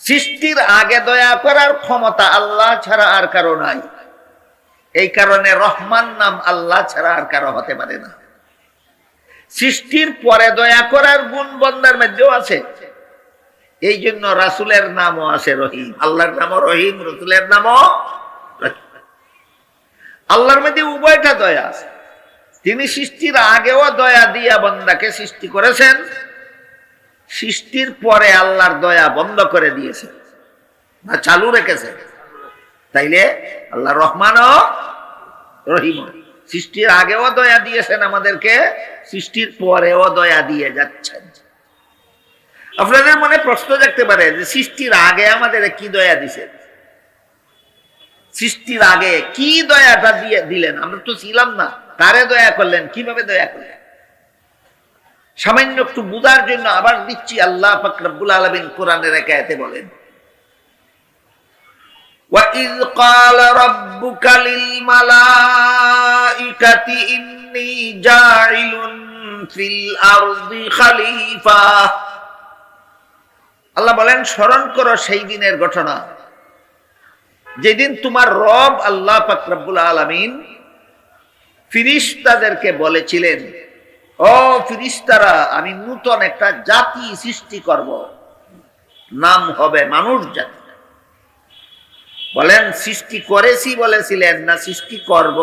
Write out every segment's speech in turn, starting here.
সৃষ্টির আগে দয়া করার ক্ষমতা আল্লাহ ছাড়া আর কারও নাই। এই কারণে রহমান নাম আল্লাহ ছাড়া আর কারও হতে পারে না। সৃষ্টির পরে দয়া করার গুণ বন্দার মধ্যেও আছে। এই জন্য রাসুলের নামও আছে রহিম। আল্লাহর নামও রহিম, রসুলের নামও আল্লাহর মধ্যে উভয়টা দয়া আছে। তিনি সৃষ্টির আগেও দয়া দিয়া বন্দাকে সৃষ্টি করেছেন। সৃষ্টির পরে আল্লাহর দয়া বন্ধ করে দিয়েছে। না চালু রেখেছে। তাইলে আল্লাহ রহমান ও রহিম। সৃষ্টির আগেও দয়া দিয়েছেন আমাদেরকে, সৃষ্টির পরেও দয়া দিয়ে যাচ্ছেন। আপনাদের মনে প্রশ্ন দেখতে পারে যে সৃষ্টির আগে আমাদের কি দয়া দিছেন সৃষ্টির আগে কি দয়াটা দিয়ে দিলেন? আমরা তো ছিলাম না। তারে দয়া করলেন? কীভাবে দয়া করলেন? সামান্য একটু বুঝার জন্য আবার দিচ্ছি আল্লাহ ফাকরাবুল আলমিন কোরআনের একায়াতে বলেন وَإِذْ قَالَ رَبُّكَ لِلْمَلَائِكَةِ إِنِّي جَاعِلٌ فِي الْأَرْضِ خَلِيفَةً আল্লাহ বলেন স্মরণ করো সেই দিনের ঘটনা যেদিন তোমার রব আল্লাহ ফাকরাবুল আলমিন ফিরিস্তাদেরকে বলেছিলেন ও ফিরিস্তারা আমি নূতন একটা জাতি সৃষ্টি করব। নাম হবে মানুষ জাতি। বলেন সৃষ্টি করেছি বলেছিলেন না সৃষ্টি করব?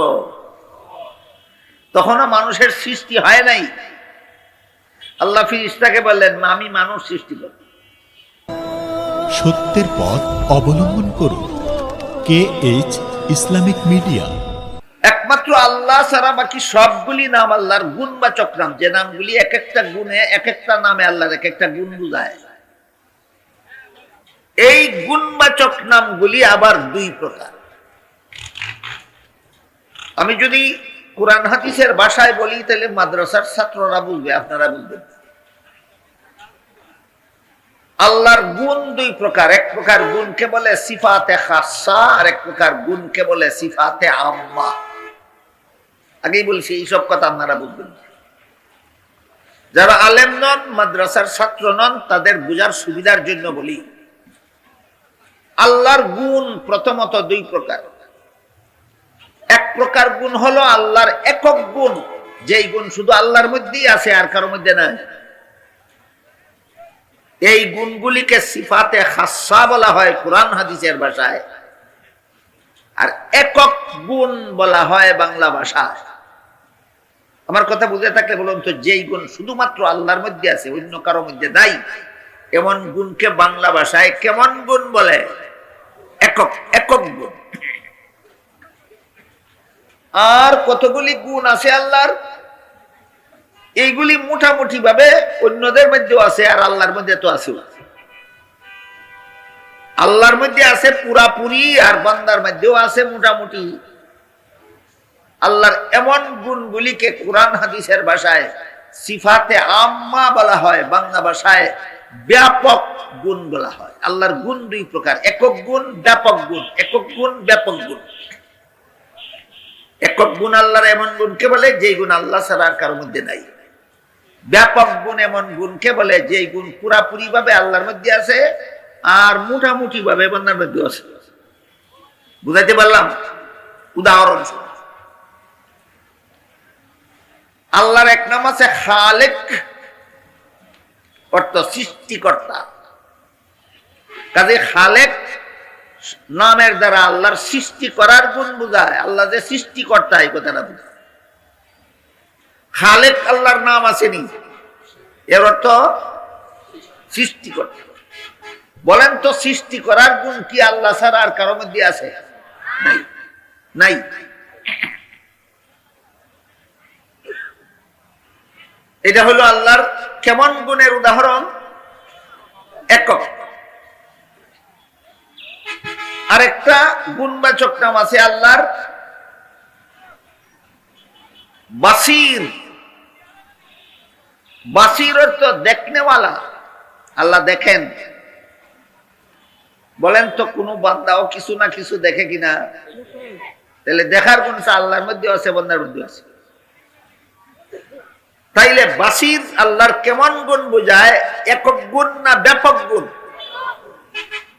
তখনও মানুষের সৃষ্টি হয় নাই। আল্লাহ ফিরিস্তাকে বললেন "মা, আমি মানুষ সৃষ্টি করব। সত্যের পথ অবলম্বন করুন। K H Islamic media. একমাত্র আল্লাহ ছাড়া বাকি সবগুলি নাম আল্লাহর গুণবাচক নাম যে নামগুলি এক একটা গুণে, এক একটা নামে আল্লাহর এক একটা গুণ বুঝায়। এই গুণবাচক নামগুলি আবার দুই প্রকার। আমি যদি কোরআন হাদিসের ভাষায় বলি, তাহলে মাদ্রাসার ছাত্ররা বুঝবে, আপনারা বুঝবেন। আল্লাহর গুণ দুই প্রকার। এক প্রকার গুণকে বলে সিফাতে খাসা, আর এক প্রকার গুণকে বলে সিফাতে আম্মা। আগেই বলছি, এইসব কথা আপনারা বুঝবেন যারা আলেম নন, মাদ্রাসার ছাত্র নন, তাদের বুঝার সুবিধার জন্য বলি, আল্লাহর গুণ প্রথমত দুই প্রকার। এক প্রকার গুণ হলো আল্লাহর একক গুণ, যেই গুণ শুধু আল্লাহর মধ্যেই আছে, আর কারোর মধ্যে নাই। এই গুণগুলিকে সিফাতে খাসা বলা হয় কোরআন হাদিসের ভাষায়, আর একক গুণ বলা হয় বাংলা ভাষায়। আমার কথা বুঝে থাকলে বলুন তো, যেই গুণ শুধুমাত্র আল্লাহর মধ্যে আছে, অন্য কারও মধ্যে নাই? এমন গুণকে বাংলা ভাষায় কেমন গুণ বলে? একক একক গুণ। আর কতগুলি গুণ আছে আল্লাহর? এইগুলি মোটামুটি ভাবে অন্যদের মধ্যেও আছে আর আল্লাহর মধ্যে তো আছে আল্লাহর মধ্যে আছে পুরাপুরি আর বান্দার মধ্যেও আছে মোটামুটি। আল্লাহর এমন গুণগুলিকে কোরআন হাদিসের ভাষায় সিফাতে আম্মা বলা হয় বাংলা ভাষায় ব্যাপক গুণ বলা হয়। আল্লাহর গুণ দুই প্রকার, একক গুণ, ব্যাপক গুণ। একক গুণ, ব্যাপক গুণ। একক গুণ আল্লাহর এমন গুণকে বলে যেই গুণ আল্লাহ ছাড়া আর কারোর মধ্যে নাই। ব্যাপক গুণ এমন গুণকে বলে যেই গুণ পুরাপুরি ভাবে আল্লাহর মধ্যে আছে আর মোটামুটি ভাবে বান্দার মধ্যে আছে। বুঝাইতে পারলাম? উদাহরণ আল্লাহর এক নাম আছে খালেক, অর্থ সৃষ্টিকর্তা। কাজে খালেক নামের দ্বারা আল্লাহর সৃষ্টি করার গুণ বোঝায়। আল্লাহ যে সৃষ্টিকর্তা, এই কথাটা বোঝায়। খালেক আল্লাহর নাম আসেনি, এর অর্থ সৃষ্টিকর্তা। বলেন তো সৃষ্টি করার গুণ কি আল্লাহ ছাড়া আর কারও মধ্যে আছে? নাই। নাই। এটা হলো আল্লাহর কেমন গুণের উদাহরণ? একক। আরেকটা গুণবাচক নাম আছে আল্লাহর বাসির। বাসির অর্থ দেখনেওয়ালা। আল্লাহ দেখেন। বলেন তো কোন বান্দাও কিছু না কিছু দেখে কিনা? তাহলে দেখার কোন আল্লাহর মধ্যে আছে, বন্দার মধ্যে আছে। তাইলে বাসির আল্লাহর কেমন গুণ বোঝায়? একক গুণ না ব্যাপক গুণ?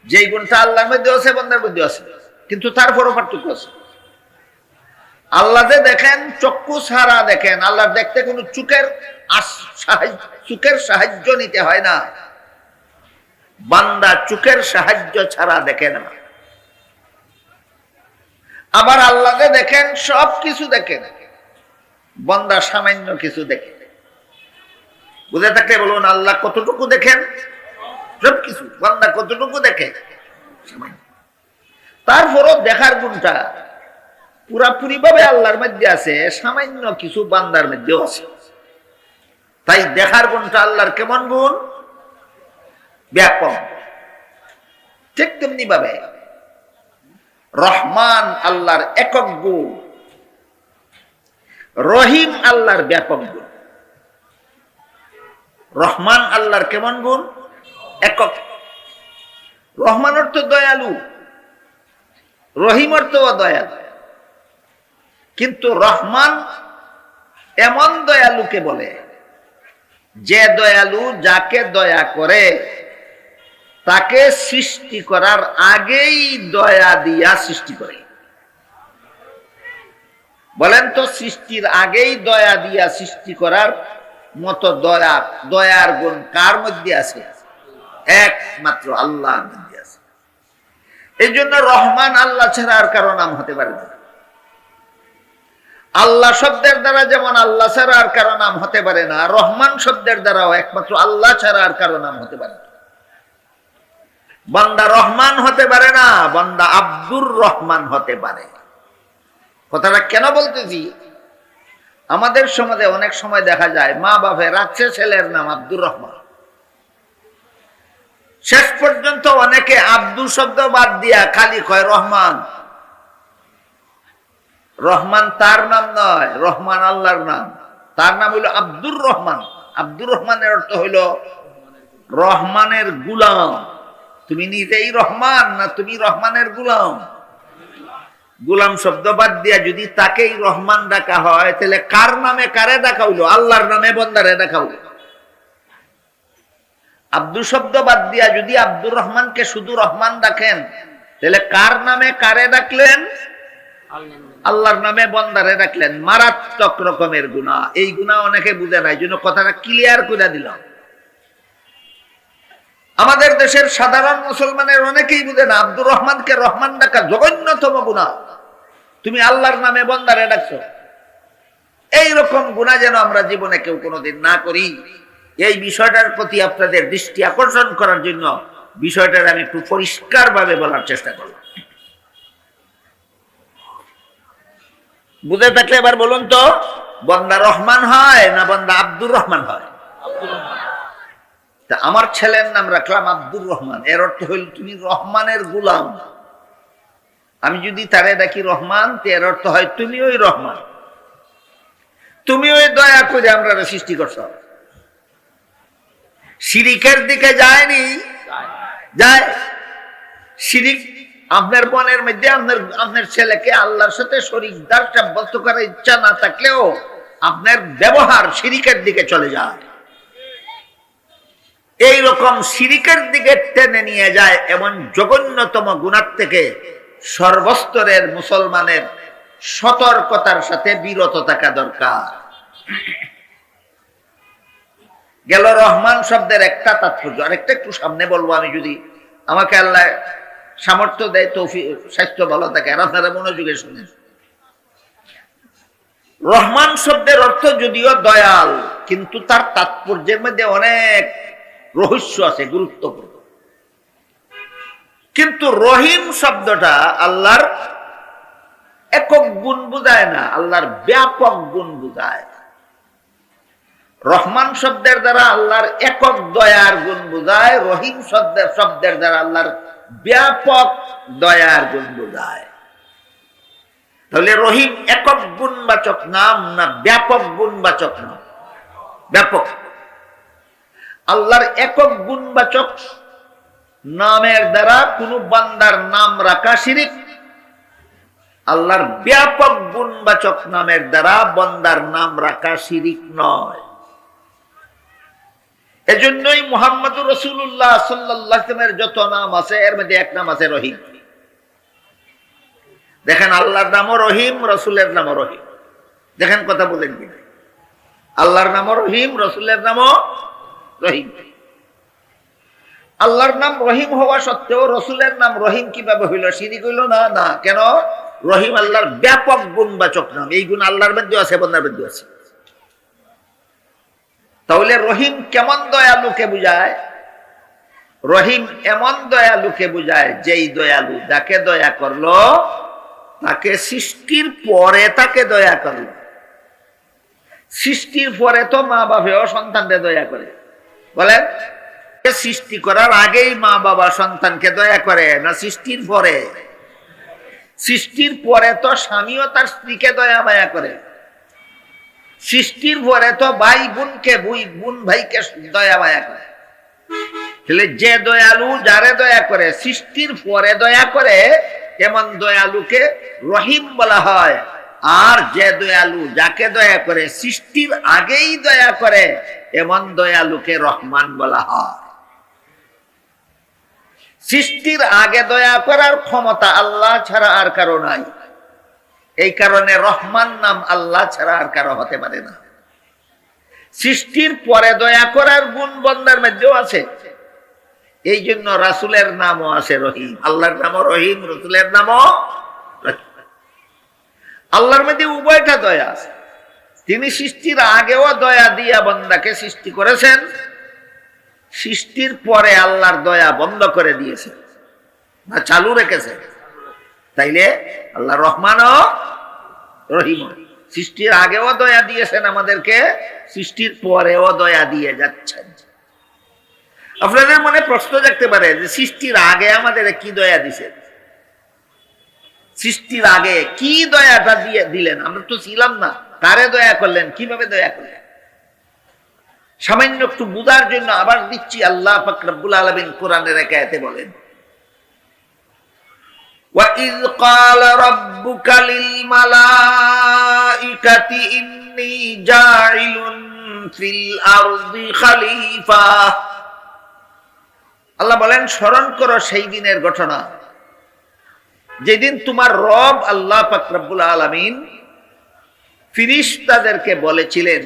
যেই গুণটা আল্লাহর মধ্যে আছে, বন্দার মধ্যে আছে। কিন্তু তারপরও পার্থক্য আছে। আল্লাহ যে দেখেন, চক্ষু ছাড়া দেখেন আল্লাহ দেখতে কোনো চুকের চুকের সাহায্য নিতে হয় না। বান্দা চুকের সাহায্য ছাড়া দেখে না। আবার আল্লাহকে দেখেন সব কিছু দেখেন বন্দা সামান্য কিছু দেখে বুঝে থাকলে বলুন, আল্লাহ কতটুকু দেখেন? সব কিছু বন্দা কতটুকু দেখে? তারপরও দেখার গুণটা পুরাপুরি ভাবে আল্লাহর মধ্যে আছে, সামান্য কিছু বান্দার মধ্যেও আছে। তাই দেখার গুণটা আল্লাহর কেমন গুণ? ব্যাপক। ঠিক তেমনি ভাবে রহমান আল্লাহর একক গুণ, রহিম আল্লাহর ব্যাপক গুণ। রহমান আল্লাহর কেমন গুণ? একক। রহমান অর্থ দয়ালু, রহিম অর্থ দয়ালু কিন্তু রহমান এমন দয়ালুকে বলে, যে দয়ালু যাকে দয়া করে, তাকে সৃষ্টি করার আগেই দয়া দিয়া সৃষ্টি করে। বলেন তো, সৃষ্টির আগেই দয়া দিয়া সৃষ্টি করার মতো দয়া দয়ার গুণ কার মধ্যে আছে? একমাত্র আল্লাহর মধ্যে আছে। এই জন্য রহমান আল্লাহ ছাড়া আর কারও নাম হতে পারে না। আল্লাহ শব্দের দ্বারা যেমন আল্লাহ ছাড়া আর কারও নাম হতে পারে না, রহমান শব্দের দ্বারাও একমাত্র আল্লাহ ছাড়া আর কারও নাম হতে পারে না। বান্দা রহমান হতে পারে না, বান্দা আব্দুর রহমান হতে পারে। কথাটা কেন বলতেছি? আমাদের সমাজে অনেক সময় দেখা যায়, মা বাপে রাখছে ছেলের নাম আব্দুর রহমান। শেষ পর্যন্ত অনেকে আব্দুল শব্দ বাদ দিয়া খালি কয় রহমান। রহমান তার নাম নয়, রহমান আল্লাহর নাম। তার নাম হইল আব্দুর রহমান। আব্দুর রহমানের অর্থ হইল রহমানের গুলাম। তুমি নিজেই রহমান না তুমি রহমানের গুলাম? গুলাম শব্দ বাদ দিয়া যদি তাকেই রহমান ডাকা হয়, তাহলে কার নামে কারে ডাকা হইল আল্লাহর নামে বন্দারে ডাকা হইল আব্দুল শব্দ বাদ দিয়া যদি আব্দুর রহমানকে শুধু রহমান ডাকেন, তাহলে কার নামে কারে ডাকলেন? আল্লাহর নামে বন্দারে ডাকলেন। মারাত্মক রকমের গুণা। এই গুণা অনেকে বুঝে নাই, জন্য কথাটা ক্লিয়ার করে দিলাম। আমাদের দেশের সাধারণ মুসলমানের অনেকেই বুঝে না, আব্দুর রহমানকে রহমান ডাকা জঘন্যতম গুণা। তুমি আল্লাহর নামে বন্দারে ডাকছো। এইরকম গুণা যেন আমরা জীবনে কেউ কোনোদিন না করি। এই বিষয়টার প্রতি আপনাদের দৃষ্টি আকর্ষণ করার জন্য বিষয়টার আমি একটু পরিষ্কার ভাবে বলার চেষ্টা করলাম। বুঝে থাকলে এবার বলুন তো, বন্দা রহমান হয় না বন্দা আব্দুর রহমান হয়? তা আমার ছেলের নাম রাখলাম আব্দুর রহমান। এর অর্থ হইল তুমি রহমানের গুলাম। আমি যদি তারে ডাকি, রহমান তো এর অর্থ হয় তুমি ওই রহমান। তুমি ওই দয়া করে আমরা সৃষ্টি করছ। শিরিকের দিকে যায়নি? যায়। শিরিক আপনার মনের মধ্যে, আপনার আপনার ছেলেকে আল্লাহর সাথে শরিকদার সাব্যস্ত করার ইচ্ছা না থাকলেও আপনার ব্যবহার শিরিকের দিকে চলে যায়। এই রকম শিরিকের দিকে টেনে নিয়ে যায় এমন জঘন্যতম গুণার থেকে সর্বস্তরের মুসলমানের সতর্কতার সাথে বিরত থাকা দরকার। গেল রহমান শব্দের একটা তাৎপর্য, আরেকটা একটু সামনে বলব আমি যদি। আমাকে আল্লাহ সামর্থ্য দেয় তৌফি স্বাস্থ্য ভালো থাকে, আর আপনারা মনোযোগে শুনেন। রহমান শব্দের অর্থ যদিও দয়াল, কিন্তু তার তাৎপর্যের মধ্যে অনেক রহস্য আছে, গুরুত্বপূর্ণ। কিন্তু রহিম শব্দটা আল্লাহর একক গুণ বুঝায় না, আল্লাহর ব্যাপক গুণ বুঝায় রহমান শব্দের দ্বারা আল্লাহর একক দয়ার গুণ বুঝায়, রহিম শব্দের শব্দের দ্বারা আল্লাহর ব্যাপক দয়ার গুণ বুঝায়। তাহলে রহিম একক গুণবাচক নাম না ব্যাপক গুণবাচক নাম? ব্যাপক। আল্লাহর একক গুণবাচক নামের দ্বারা কোন বান্দার নাম রাখা শিরিক। আল্লাহর ব্যাপক গুণবাচক নামের দ্বারা বন্দার নাম রাখা শিরিক নয়। এজন্যই মোহাম্মদুর রসুল্লাহ সাল্লামের যত নাম আছে, এর মধ্যে এক নাম আছে রহিম। দেখেন, আল্লাহর নামও রহিম, রসুলের নামও রহিম। দেখেন কথা বলেন কিনা। আল্লাহর নামও রহিম, রসুলের নামও রহিম। আল্লাহর নাম রহিম হওয়া সত্ত্বেও রসুলের নাম রহিম কীভাবে হইল? সিঁড়ি কইল, না না, কেন? রহিম আল্লাহর ব্যাপক গুণবাচক নাম। এই গুণ আল্লাহর মধ্যে আছে বন্যার মধ্যে আছে। তাহলে রহিম কেমন দয়ালুকে বুঝায়? রহিম এমন দয়ালুকে বুঝায়, যেই দয়ালু যাকে দয়া করল, তাকে সৃষ্টির পরে তাকে দয়া করল। সৃষ্টির পরে তো মা বাপেও সন্তানকে দয়া করে। বলেন সৃষ্টি করার আগেই মা বাবা সন্তানকে দয়া করে না সৃষ্টির পরে। সৃষ্টির পরে তো স্বামীও তার স্ত্রীকে দয়া মায়া করে। সৃষ্টির পরে তো ভাই বোনকে, বুই বোন ভাইকে দয়া মায়া করে। তাহলে যে দয়ালু, যারে দয়া করে, সৃষ্টির পরে দয়া করে, এমন দয়ালুকে রহিম বলা হয়। আর যে দয়ালু যাকে দয়া করে, সৃষ্টির আগেই দয়া করে, এমন দয়ালুকে রহমান বলা হয়। সৃষ্টির আগে দয়া করার ক্ষমতা আল্লাহ ছাড়া আর কারও নাই। এই কারণে রহমান নাম আল্লাহ ছাড়া আর কারও হতে পারে না। সৃষ্টির পরে দয়া করার গুণ বন্দার মধ্যেও আছে। এই জন্য রাসুলের নামও আছে রহিম। আল্লাহর নামও রহিম, রসুলের নামও আল্লাহর মধ্যে উভয়টা দয়া আছে। তিনি সৃষ্টির আগেও দয়া দিয়া বন্দাকে সৃষ্টি করেছেন। সৃষ্টির পরে আল্লাহর দয়া বন্ধ করে দিয়েছে। না চালু রেখেছে। তাইলে আল্লাহ রহমান ও রহিম। সৃষ্টির আগেও দয়া দিয়েছেন আমাদেরকে, সৃষ্টির পরেও দয়া দিয়ে যাচ্ছেন। আপনাদের মনে প্রশ্ন জাগতে পারে যে সৃষ্টির আগে আমাদের কি দয়া দিছেন সৃষ্টির আগে কি দয়াটা দিয়ে দিলেন? আমরা তো ছিলাম না। কারে দয়া করলেন? কীভাবে দয়া করলেন? সামান্য একটু বুঝার জন্য আবার দিচ্ছি আল্লাহ ফাকরাবুল আলমিন কোরআনের একায়াতে বলেন وَإِذْ قَالَ رَبُّكَ لِلْمَلَائِكَةِ إِنِّي جَاعِلٌ فِي الْأَرْضِ خَلِيفَةً আল্লাহ বলেন স্মরণ করো সেই দিনের ঘটনা যেদিন তোমার রব আল্লাহ ফাকরাবুল আলমিন ফিরিস্তাদেরকে বলেছিলেন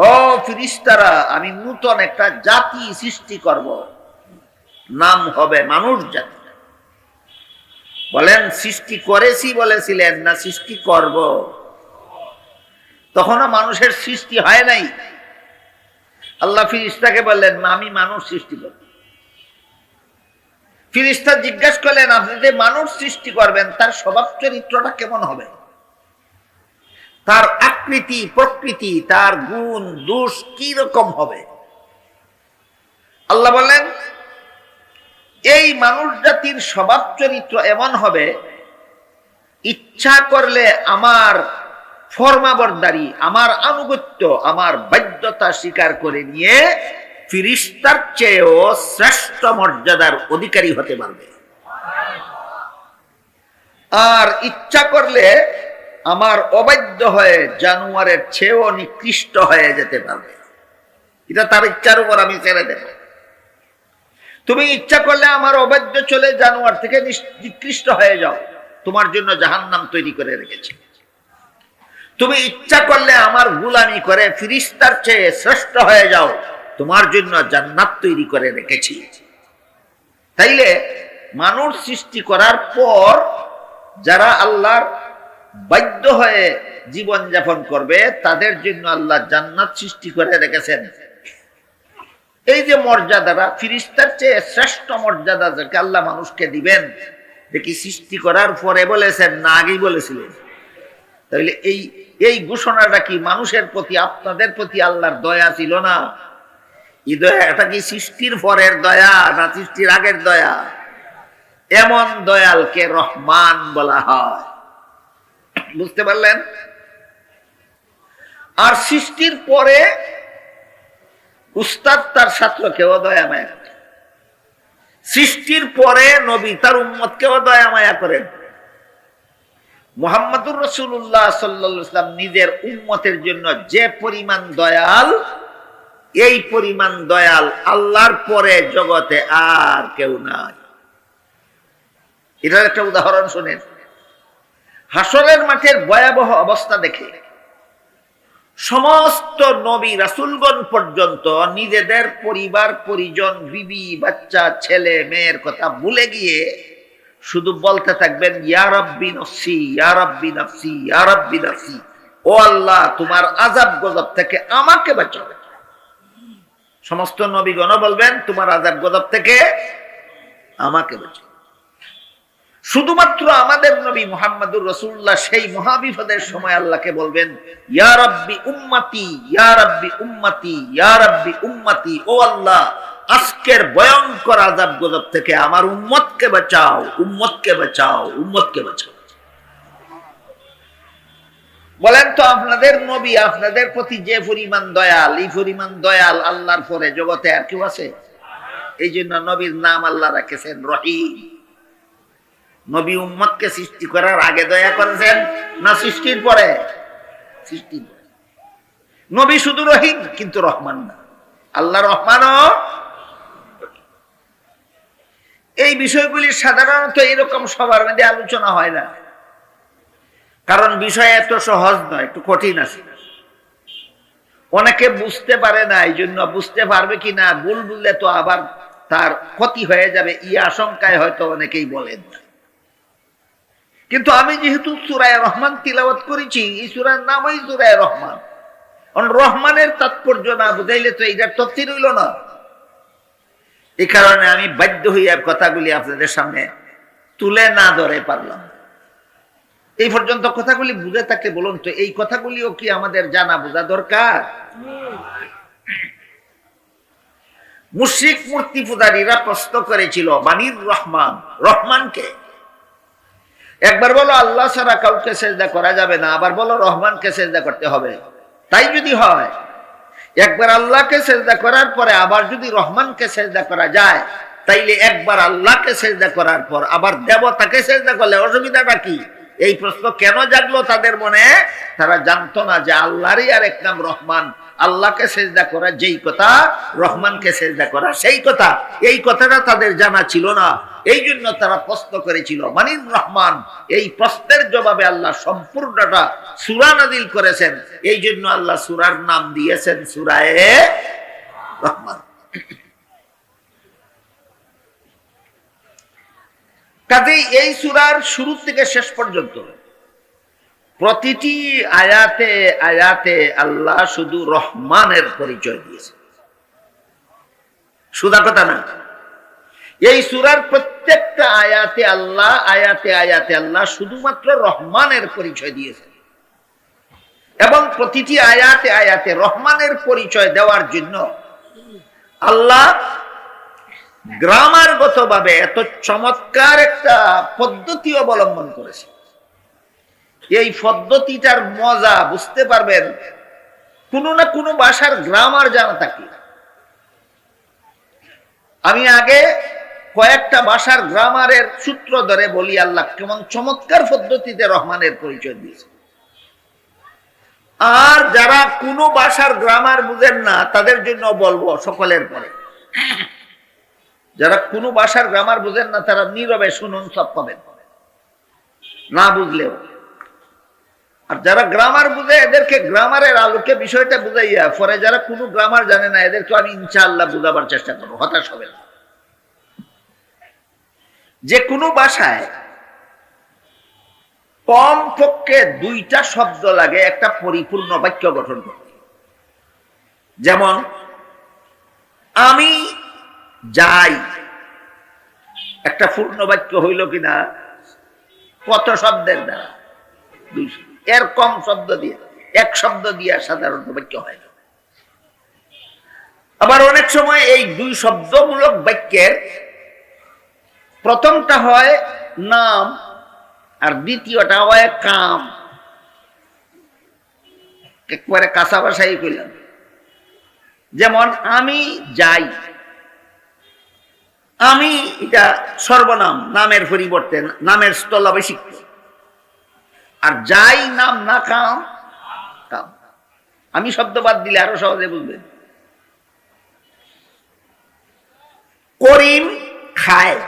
ও ফিরিস্তারা, আমি নূতন একটা জাতি সৃষ্টি করব। নাম হবে মানুষ জাতি। বলেন, সৃষ্টি করেছি বলেছিলেন না সৃষ্টি করব? তখনও মানুষের সৃষ্টি হয় নাই। আল্লাহ ফিরিস্তাকে বললেন আমি মানুষ সৃষ্টি করব। ফিরিস্তা জিজ্ঞেস করলেন, আপনি যে মানুষ সৃষ্টি করবেন, তার স্বভাব চরিত্রটা কেমন হবে? তার আকৃতি, প্রকৃতি, তার গুণ, দোষ কি রকম হবে? আল্লাহ বললেন, এই মানুষ জাতির স্বভাব চরিত্র এমন হবে, ইচ্ছা করলে আমার ফরমাবরদারি, আমার আনুগত্য, আমার বাধ্যতা স্বীকার করে নিয়ে ফিরিস্তার চেয়েও শ্রেষ্ঠ মর্যাদার অধিকারী হতে পারবে। আর ইচ্ছা করলে আমার অবাধ্য হয়ে জানুয়ারের চেয়েও নিকৃষ্ট হয়ে যেতে পারবে। এটা তার ইচ্ছার উপর আমি ছেড়ে দেব। তুমি ইচ্ছা করলে আমার অবাধ্য চলে জানুয়ার থেকে নিকৃষ্ট হয়ে যাও। তোমার জন্য জাহান্নাম তৈরি করে রেখেছি। তুমি ইচ্ছা করলে আমার গুলামি করে ফিরিস্তার চেয়ে শ্রেষ্ঠ হয়ে যাও। তোমার জন্য জান্নাত তৈরি করে রেখেছি। তাইলে মানুষ সৃষ্টি করার পর যারা আল্লাহর বাধ্য হয়ে জীবন যাপন করবে, তাদের জন্য আল্লাহ জান্নাত সৃষ্টি করে রেখেছেন। এই যে মর্যাদাটা, ফিরিস্তার চেয়ে শ্রেষ্ঠ মর্যাদা যাকে আল্লাহ মানুষকে দিবেন দেখি সৃষ্টি করার পরে বলেছেন না আগেই বলেছিলেন? তাহলে এই এই ঘোষণাটা কি মানুষের প্রতি, আপনাদের প্রতি আল্লাহর দয়া ছিল না? এই দয়া, এটা কি সৃষ্টির পরের দয়া না সৃষ্টির আগের দয়া? এমন দয়ালকে রহমান বলা হয়। বুঝতে পারলেন? আর সৃষ্টির পরে উস্তাদ তার ছাত্রকেও দয়া মায়া করে। সৃষ্টির পরে নবী তার উম্মতকেও দয়া মায়া করেন মোহাম্মদুর রসুল্লাহ সাল্লাম নিজের উম্মতের জন্য যে পরিমাণ দয়াল, এই পরিমাণ দয়াল আল্লাহর পরে জগতে আর কেউ নাই। এটার একটা উদাহরণ শুনেন। হাসরের মাঠের ভয়াবহ অবস্থা দেখে সমস্ত নবী রাসুলগণ পর্যন্ত নিজেদের পরিবার, পরিজন, বিবি, বাচ্চা, ছেলে, মেয়ের কথা ভুলে গিয়ে শুধু বলতে থাকবেন ইয়ারব্বি নফসি ইয়ারব্বি নফসি ইয়ারব্বি নফসি। ও আল্লাহ, তোমার আজাব গজব থেকে আমাকে বাঁচাও। সমস্ত নবীগণ বলবেন, তোমার আজাব গজব থেকে আমাকে বাঁচাও। শুধুমাত্র আমাদের নবী মোহাম্মদুর রসুল্লাহ সেই মহাবিপদের সময় আল্লাহকে বলবেন, ইয়া উম্মতি উম্মতি, ইয়া রাব্বি উম্মতি, ও আল্লাহ, আজকের ভয়ঙ্কর আজাব গজব থেকে আমার উম্মতকে বাঁচাও উম্মতকে বাঁচাও উম্মতকে বাঁচাও। বলেন তো, আপনাদের নবী, আপনাদের প্রতি যে পরিমাণ দয়াল, এই পরিমাণ দয়াল আল্লাহর পরে জগতে আর কেউ আছে? এই জন্য নবীর নাম আল্লাহ রাখেছেন রহিম। নবী উম্মতকে সৃষ্টি করার আগে দয়া করেছেন না সৃষ্টির পরে? সৃষ্টির পরে। নবী শুধু রহিম, কিন্তু রহমান না। আল্লাহ রহমানও এই বিষয়গুলি সাধারণত এরকম সবার মধ্যে আলোচনা হয় না। কারণ বিষয় এত সহজ নয়, একটু কঠিন আছে। অনেকে বুঝতে পারে না এই জন্য বুঝতে পারবে কি না ভুল বললে তো আবার তার ক্ষতি হয়ে যাবে। ই আশঙ্কায় হয়তো অনেকেই বলেন না। কিন্তু আমি যেহেতু সুরায় রহমান তিলাওয়াত করেছি, এই সুরার নামই সুরায় রহমান। রহমানের তাৎপর্য না বুঝাইলে তো এইটার তথ্য রইল না। এই কারণে আমি বাধ্য হইয়া কথাগুলি আপনাদের সামনে তুলে না ধরে পারলাম। এই পর্যন্ত কথাগুলি বুঝে থাকলে বলুন তো, এই কথাগুলিও কি আমাদের জানা বোঝা দরকার? মুশ্রিক মূর্তি পূজারীরা প্রশ্ন করেছিল বানির রহমান, রহমানকে। একবার বলো, আল্লাহ ছাড়া কাউকে সেজদা করা যাবে না। আবার বলো, রহমানকে সেজদা করতে হবে। তাই যদি হয়, একবার আল্লাহকে সেজদা করার পরে আবার যদি রহমানকে সেজদা করা যায়, তাইলে একবার আল্লাহকে সেজদা করার পর আবার দেবতাকে সেজদা করলে অসুবিধাটা কি? এই প্রশ্ন কেন জাগলো তাদের মনে? তারা জানতো না যে আল্লাহরই আর এক নাম রহমান। আল্লাহকে সেজদা করা যেই কথা, রহমানকে সেজদা করা সেই কথা। এই কথাটা তাদের জানা ছিল না। এই জন্য তারা প্রশ্ন করেছিল মানিন রহমান, এই প্রশ্নের জবাবে আল্লাহ সম্পূর্ণটা সুরা নাদিল করেছেন। এই জন্য আল্লাহ সুরার নাম দিয়েছেন সুরায়ে রহমান। কাজেই এই সুরার শুরু থেকে শেষ পর্যন্ত প্রতিটি আয়াতে আয়াতে আল্লাহ শুধু রহমানের পরিচয় দিয়েছে। সুদা কথা না। এই সুরার প্রত্যেকটা আয়াতে আল্লাহ, আয়াতে আয়াতে আল্লাহ শুধুমাত্র রহমানের পরিচয় দিয়েছে। এবং প্রতিটি আয়াতে আয়াতে রহমানের পরিচয় দেওয়ার জন্য আল্লাহ গ্রামারগত ভাবে এত চমৎকার একটা পদ্ধতি অবলম্বন করেছে। এই পদ্ধতিটার মজা বুঝতে পারবেন, কোনো না কোনো ভাষার গ্রামার জানা থাকি। আমি আগে কয়েকটা ভাষার গ্রামারের সূত্র ধরে বলি, আল্লাহ কেমন চমৎকার পদ্ধতিতে রহমানের পরিচয় দিয়েছে। আর যারা কোনো ভাষার গ্রামার বুঝেন না, তাদের জন্য বলব সকলের পরে। যারা কোনো ভাষার গ্রামার বুঝেন না, তারা নীরবে শুনুন, সব পাবেন না বুঝলেও। আর যারা গ্রামার বুঝে, এদেরকে গ্রামারের আলোকে বিষয়টা বুঝাইয়া, পরে যারা কোনো গ্রামার জানে না এদেরকে আমি ইনশাআল্লাহ বুঝাবার চেষ্টা করব। হতাশ হবে না। যে কোনো ভাষায় কম পক্ষে দুইটা শব্দ লাগে, একটা পরিপূর্ণ বাক্য গঠন করতে। যেমন, আমি যাই। একটা পূর্ণ বাক্য হইল কিনা? কত শব্দের দ্বারা? দুই এর কম শব্দ দিয়ে, এক শব্দ দিয়ে সাধারণত বাক্য হয় না। আবার অনেক সময় এই দুই শব্দমূলক বাক্যের প্রথমটা হয় নাম আর দ্বিতীয়টা হয় কাম। একবারে কাঁচা বাসাই কইলাম। যেমন, আমি যাই। আমি এটা সর্বনাম, নামের পরিবর্তে, নামের স্থল স্থলাভিষিক্ত। আর যাই নাম না খাও কাম। আমি শব্দবাদ দিলে আরও সহজে বুঝবে করিম খায়।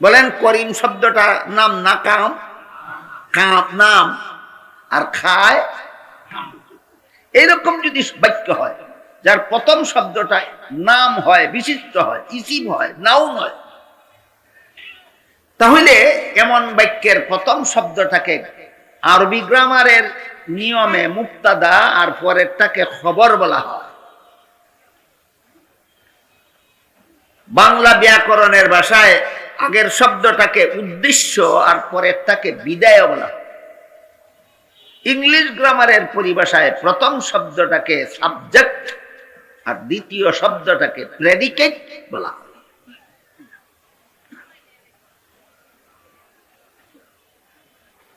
বলেন করিম শব্দটা নাম না কাম কাম, নাম। আর খায় এইরকম যদি বাক্য হয়, যার প্রথম শব্দটা নাম হয়, বিশিষ্ট হয়, ইসিম হয়, নাউন হয় তাহলে এমন বাক্যের প্রথম শব্দটাকে আরবি গ্রামারের নিয়মে মুক্তাদা আর পরেরটাকে খবর বলা হয়। বাংলা ব্যাকরণের ভাষায় আগের শব্দটাকে উদ্দেশ্য আর পরেরটাকে বিদায় বলা ইংলিশ গ্রামারের পরিভাষায় প্রথম শব্দটাকে সাবজেক্ট আর দ্বিতীয় শব্দটাকে প্রেডিকেট বলা হয়।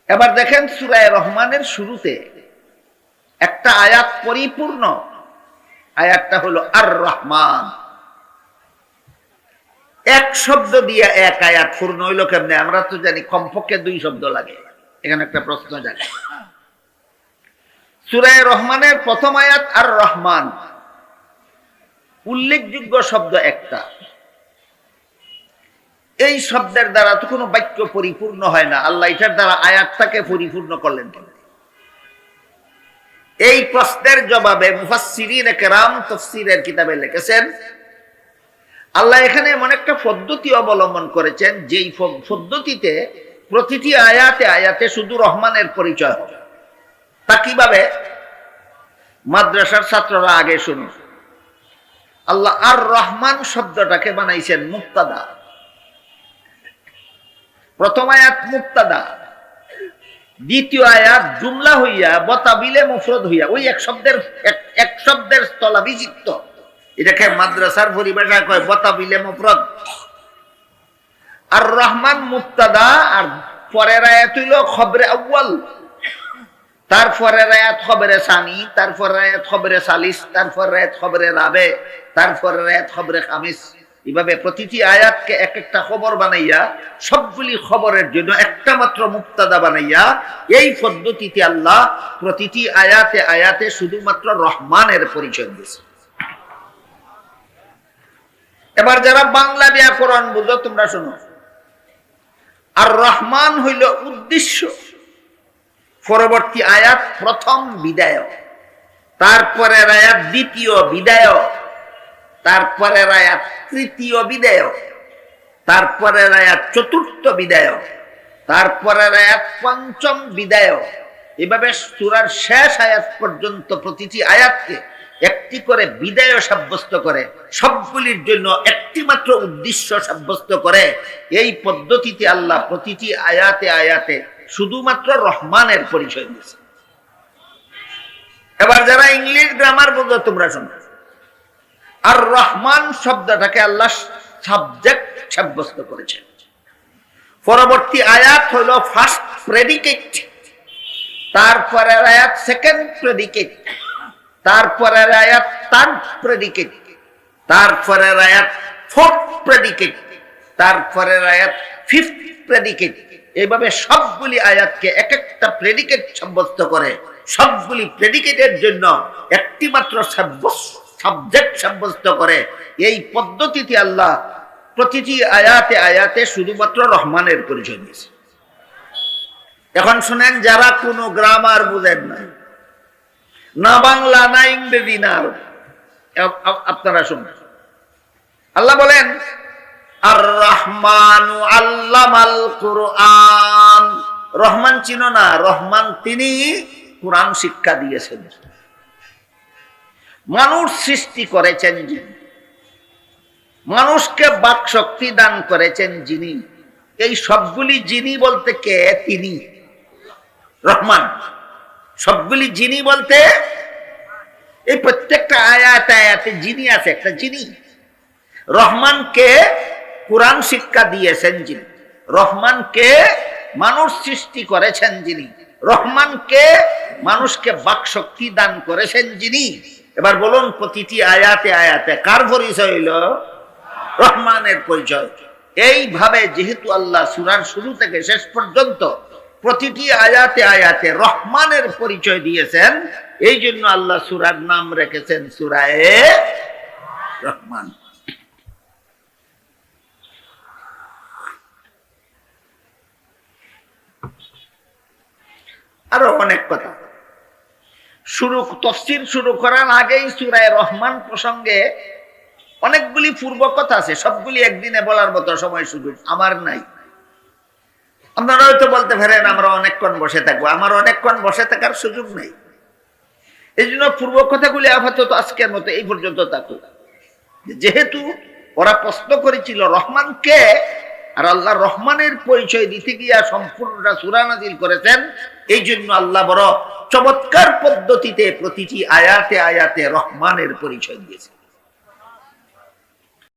এবার দেখেন সুরায় রহমানের শুরুতে একটা আয়াত পরিপূর্ণ। আয়াতটা হলো আর রহমান এক শব্দ দিয়ে এক আয়াত পূর্ণ হইল কেমনে? আমরা তো জানি কমপক্ষে দুই শব্দ লাগে। এখানে একটা প্রশ্ন জানি। সুরায় রহমানের প্রথম আয়াত আর রহমান উল্লেখযোগ্য শব্দ একটা। এই শব্দের দ্বারা তো কোনো বাক্য পরিপূর্ণ হয় না। আল্লাহ এটার দ্বারা আয়াতটাকে পরিপূর্ণ করলেন এই প্রশ্নের জবাবে কিতাবে লিখেছেন, আল্লাহ এখানে এমন একটা পদ্ধতি অবলম্বন করেছেন, যেই পদ্ধতিতে প্রতিটি আয়াতে আয়াতে শুধু রহমানের পরিচয় হবে। তা কীভাবে? মাদ্রাসার ছাত্ররা আগে শুনুন। আল্লাহ আর রহমান শব্দটাকে বানাইছেন মুক্তাদা। প্রথম আয়াত মুক্তাদা, দ্বিতীয় আয়াত জুমলা হইয়া, বতাবিলে মুফরদ হইয়া, ওই এক শব্দের, এক- শব্দের স্থলাভিষিক্ত। এটাকে মাদ্রাসার পরিভাষা কয়, বতাবিলে মুফরদ। আর রহমান মুক্তাদা, আর পরের আয়াত হইল খবরে আউ্বাল তারপরে আয়াত খবরে সানি তারপরে আয়াত খবরে সালিস তারপরে আয়াত খবরে রাবে তারপরে আয়াত খবরে খামিস এভাবে প্রতিটি আয়াতকে এক একটা খবর বানাইয়া, সবগুলি খবরের জন্য একটা মাত্র মুক্তাদা বানাইয়া, এই পদ্ধতিতে আল্লাহ প্রতিটি আয়াতে আয়াতে শুধুমাত্র রহমানের পরিচয় দিয়েছে এবার যারা বাংলা ব্যাকরণ বুঝো, তোমরা শোনো। আর রহমান হইল উদ্দেশ্য। পরবর্তী আয়াত প্রথম বিদায়। তারপরের আয়াত দ্বিতীয় বিদায়। তারপরের আয়াত তৃতীয় বিদায় তারপরের আয়াত চতুর্থ বিদায় তারপরের আয়াত পঞ্চম বিদায় এভাবে সুরার শেষ আয়াত পর্যন্ত প্রতিটি আয়াতকে একটি করে বিদায় সাব্যস্ত করে, সবগুলির জন্য একটি মাত্র উদ্দেশ্য সাব্যস্ত করে। এই পদ্ধতিতে আল্লাহ প্রতিটি আয়াতে আয়াতে শুধুমাত্র রহমানের পরিচয় দিয়েছে এবার যারা ইংলিশ গ্রামার বোঝো, তোমরা শোনো। আর রহমান শব্দটাকে আল্লাহ সাবজেক্ট সাব্যস্ত করেছেন। পরবর্তী আয়াত হলো ফার্স্ট প্রেডিকেট তারপরের আয়াত সেকেন্ড প্রেডিকেট তারপরের আয়াত থার্ড প্রেডিকেট তারপরের আয়াত ফোর্থ প্রেডিকেট তারপরের আয়াত ফিফথ প্রেডিকেট এইভাবে সবগুলি আয়াতকে এক একটা প্রেডিকেট সাব্যস্ত করে। সবগুলি প্রেডিকেটের জন্য একটি মাত্র সাবজেক্ট সাব্যস্ত করে। এই পদ্ধতিতে আল্লাহ প্রতিটি আয়াতে আয়াতে শুধুমাত্র রহমানের পরিচয় দিয়েছে। এখন শুনেন, যারা কোনো গ্রামার বুঝেন না না বাংলা, না ইংরেজি, না আপনারা শুনুন। আল্লাহ বলেন আর রহমানু আল্লামাল কুরআন। রহমান চিনো না, রহমান তিনি কোরআন শিক্ষা দিয়েছেন। মানুষ সৃষ্টি করেছেন যিনি। মানুষকে বাক শক্তি দান করেছেন যিনি। এই সবগুলি যিনি বলতে কে? তিনি। রহমান। সবগুলি যিনি বলতে? এই প্রত্যেকটা আয়াত আয়াতে যিনি আছে, একটা যিনি। রহমানকে কোরআন শিক্ষা দিয়েছেন যিনি। রহমানকে মানুষ সৃষ্টি করেছেন যিনি। রহমানকে মানুষকে বাক শক্তি দান করেছেন যিনি। এবার বলুন, প্রতিটি আয়াতে আয়াতে কার পরিচয় হইল? রহমানের পরিচয়। এইভাবে যেহেতু আল্লাহ সুরার শুরু থেকে শেষ পর্যন্ত প্রতিটি আয়াতে আয়াতে রহমানের পরিচয় দিয়েছেন এই জন্য আল্লাহ সুরার নাম রেখেছেন সুরায়ে রহমান। আরও অনেক কথা। শুরু, তফসির শুরু করার আগেই সুরায় রহমান প্রসঙ্গে অনেকগুলি পূর্ব কথা আছে, সবগুলি একদিনে বলার মতো সময় সুযোগ আমার নাই। আপনারা হয়তো বলতে পারেন, আমরা অনেকক্ষণ বসে থাকব। আমার অনেকক্ষণ বসে থাকার সুযোগ নেই। এই জন্য পূর্ব কথাগুলি আপাতত আজকের মতো এই পর্যন্ত থাকুক। যেহেতু ওরা প্রশ্ন করেছিল রহমান কে আর আল্লাহ রহমানের পরিচয় দিতে গিয়া সম্পূর্ণটা সুরানাজিল করেছেন এই জন্য আল্লাহ বড় চমৎকার পদ্ধতিতে প্রতিটি আয়াতে আয়াতে রহমানের পরিচয় দিয়েছে